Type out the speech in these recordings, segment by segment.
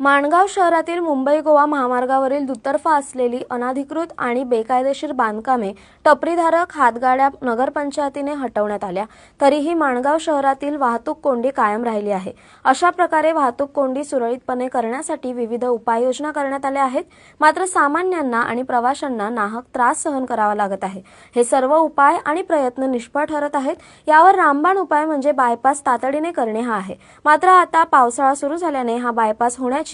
माणगाव शहरातील मुंबई गोवा महामार्गावरील दुतर्फा असलेली अनाधिकृत आणि बेकायदेशीर बांधकामे टपरीधारक हातगाड्या नगरपंचायतीने हटवण्यात आल्या. तरीही माणगाव शहरातील वाहतूक कोंडी कायम राहिली आहे. अशा प्रकारे वाहतूक कोंडी सुरळीतपणे करण्यासाठी विविध उपाययोजना करण्यात आल्या आहेत. मात्र सामान्यांना आणि प्रवाशांना नाहक त्रास सहन करावा लागत आहे. हे सर्व उपाय आणि प्रयत्न निष्फळ ठरत आहेत. यावर रामबाण उपाय म्हणजे बायपास तातडीने करणे हा आहे. मात्र आता पावसाळा सुरू झाल्याने हा बायपास होण्याची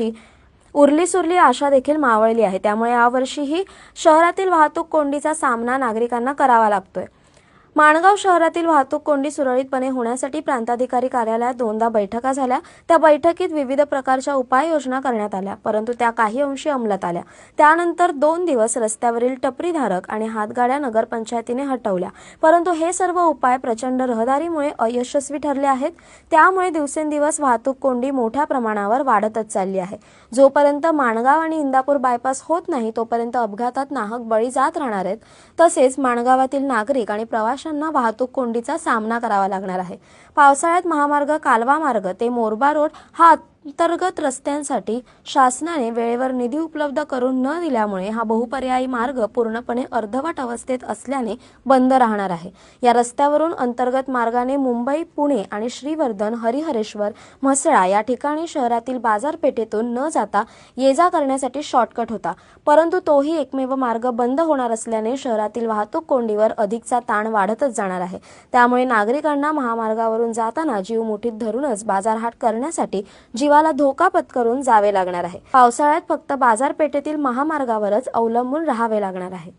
उरली. सुरली आशा देखील मावळली आहे. त्यामुळे यावर्षीही शहरातील वाहतूक कोंडीचा सामना नागरिकांना करावा लागतोय. माणगाव शहरातील वाहतूक कोंडी सुरळीतपणे होण्यासाठी प्रांताधिकारी कार्यालयात दोनदा बैठका झाल्या. त्या बैठकीत विविध प्रकारच्या उपाययोजना करण्यात आल्या परंतु त्या काही अंशी अंमलात आल्या. त्यानंतर दोन दिवस रस्त्यावरील टपरीधारक आणि हातगाड्या नगरपंचायतीने हटवल्या. परंतु हे सर्व उपाय प्रचंड रहदारीमुळे अयशस्वी ठरले आहेत. त्यामुळे दिवसेंदिवस वाहतूक कोंडी मोठ्या प्रमाणावर वाढतच चालली आहे. जोपर्यंत माणगाव आणि इंदापूर बायपास होत नाही तोपर्यंत अपघातात नाहक बळी जात राहणार आहेत. तसेच माणगावातील नागरिक आणि प्रवाशांना वाहतूक कोंडीचा सामना करावा लागणार आहे. पावसाळ्यात महामार्ग कालवा मार्ग ते मोरबा रोड हा अंतर्गत रस्त्यांसाठी शासनाने वेळेवर निधी उपलब्ध करून न दिल्यामुळे हा बहुपर्यायी मार्ग पूर्णपणे अर्धवट अवस्थेत असल्याने बंद राहणार आहे. या रस्त्यावरून अंतर्गत मार्गाने मुंबई पुणे आणि श्रीवर्धन हरिहरेश्वर म्हसळा या ठिकाणी शहरातील बाजारपेठेतून न जाता ये जा करण्यासाठी शॉर्टकट होता. परंतु तोही एकमेव मार्ग बंद होणार असल्याने शहरातील वाहतूक कोंडीवर अधिकचा ताण वाढतच जाणार आहे. त्यामुळे नागरिकांना महामार्गावरून जाताना जीव मुठीत धरूनच बाजारहाट करण्यासाठी जीवाला धोका पत्करून जावे लागणार आहे. पावसाळ्यात फक्त बाजारपेठेतील महामार्गावरच अवलंबून राहावे लागणार आहे.